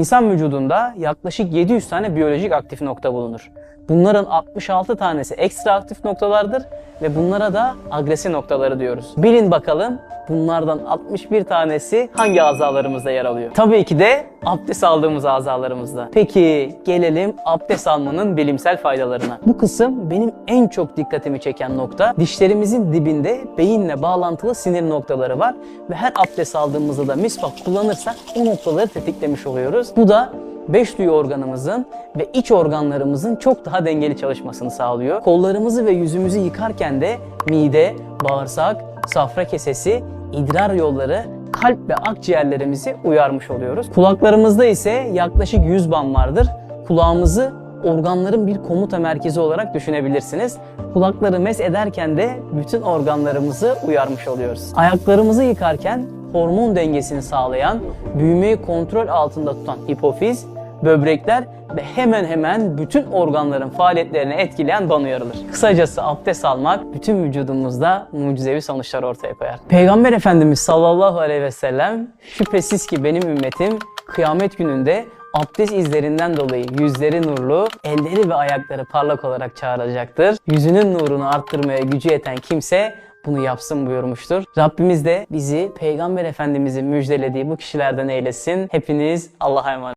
İnsan vücudunda yaklaşık 700 tane biyolojik aktif nokta bulunur. Bunların 66 tanesi ekstra aktif noktalardır ve bunlara da agresi noktaları diyoruz. Bilin bakalım bunlardan 61 tanesi hangi azalarımızda yer alıyor? Tabii ki de abdest aldığımız azalarımızda. Peki gelelim abdest almanın bilimsel faydalarına. Bu kısım benim en çok dikkatimi çeken nokta. Dişlerimizin dibinde beyinle bağlantılı sinir noktaları var ve her abdest aldığımızda da misvak kullanırsak o noktaları tetiklemiş oluyoruz. Bu da beş duyu organımızın ve iç organlarımızın çok daha dengeli çalışmasını sağlıyor. Kollarımızı ve yüzümüzü yıkarken de mide, bağırsak, safra kesesi, idrar yolları, kalp ve akciğerlerimizi uyarmış oluyoruz. Kulaklarımızda ise yaklaşık 100 bam vardır. Kulağımızı organların bir komuta merkezi olarak düşünebilirsiniz. Kulakları mes ederken de bütün organlarımızı uyarmış oluyoruz. Ayaklarımızı yıkarken hormon dengesini sağlayan, büyümeyi kontrol altında tutan hipofiz, böbrekler ve hemen hemen bütün organların faaliyetlerini etkileyen ban uyarılır. Kısacası abdest almak bütün vücudumuzda mucizevi sonuçlar ortaya koyar. Peygamber Efendimiz sallallahu aleyhi ve sellem şüphesiz ki benim ümmetim kıyamet gününde abdest izlerinden dolayı yüzleri nurlu, elleri ve ayakları parlak olarak çağrılacaktır. Yüzünün nurunu arttırmaya gücü yeten kimse bunu yapsın buyurmuştur. Rabbimiz de bizi Peygamber Efendimizin müjdelediği bu kişilerden eylesin. Hepiniz Allah'a emanet